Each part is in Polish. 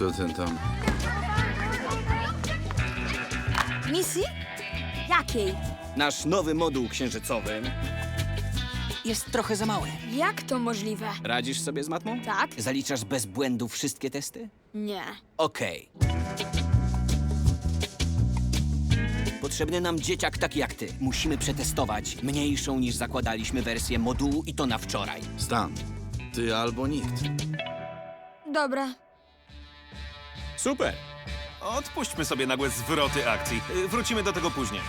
Co ten tam? Misji? Jakiej? Nasz nowy moduł księżycowy jest trochę za mały. Jak to możliwe? Radzisz sobie z matmą? Tak? Zaliczasz bez błędu wszystkie testy? Nie. Okej. Potrzebny nam dzieciak taki jak ty. Musimy przetestować mniejszą niż zakładaliśmy wersję modułu i to na wczoraj. Stan. Ty albo nikt. Dobra. Super! Odpuśćmy sobie nagłe zwroty akcji. Y, Wrócimy do tego później.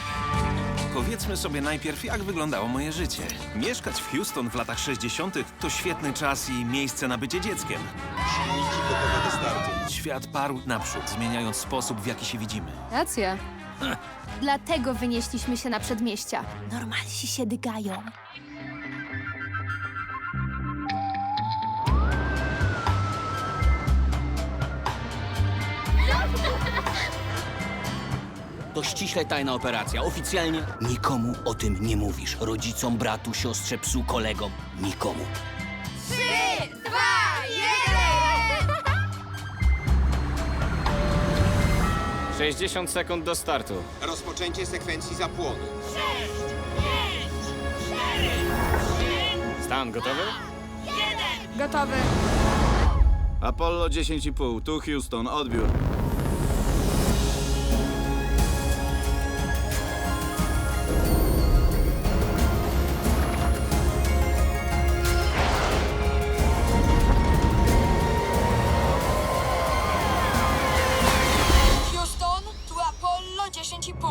Powiedzmy sobie najpierw, jak wyglądało moje życie. Mieszkać w Houston w latach 60. to świetny czas i miejsce na bycie dzieckiem. Świat parł naprzód, zmieniając sposób, w jaki się widzimy. Racja. Dlatego wynieśliśmy się na przedmieścia. Normalsi się dygają. To ściśle tajna operacja. Oficjalnie nikomu o tym nie mówisz. Rodzicom, bratu, siostrze, psu, kolegom. Nikomu. Trzy, dwa, jeden! 60 sekund do startu. Rozpoczęcie sekwencji zapłonu. Stan gotowy? Gotowy. Apollo 10,5, tu Houston, odbiór. 健身体不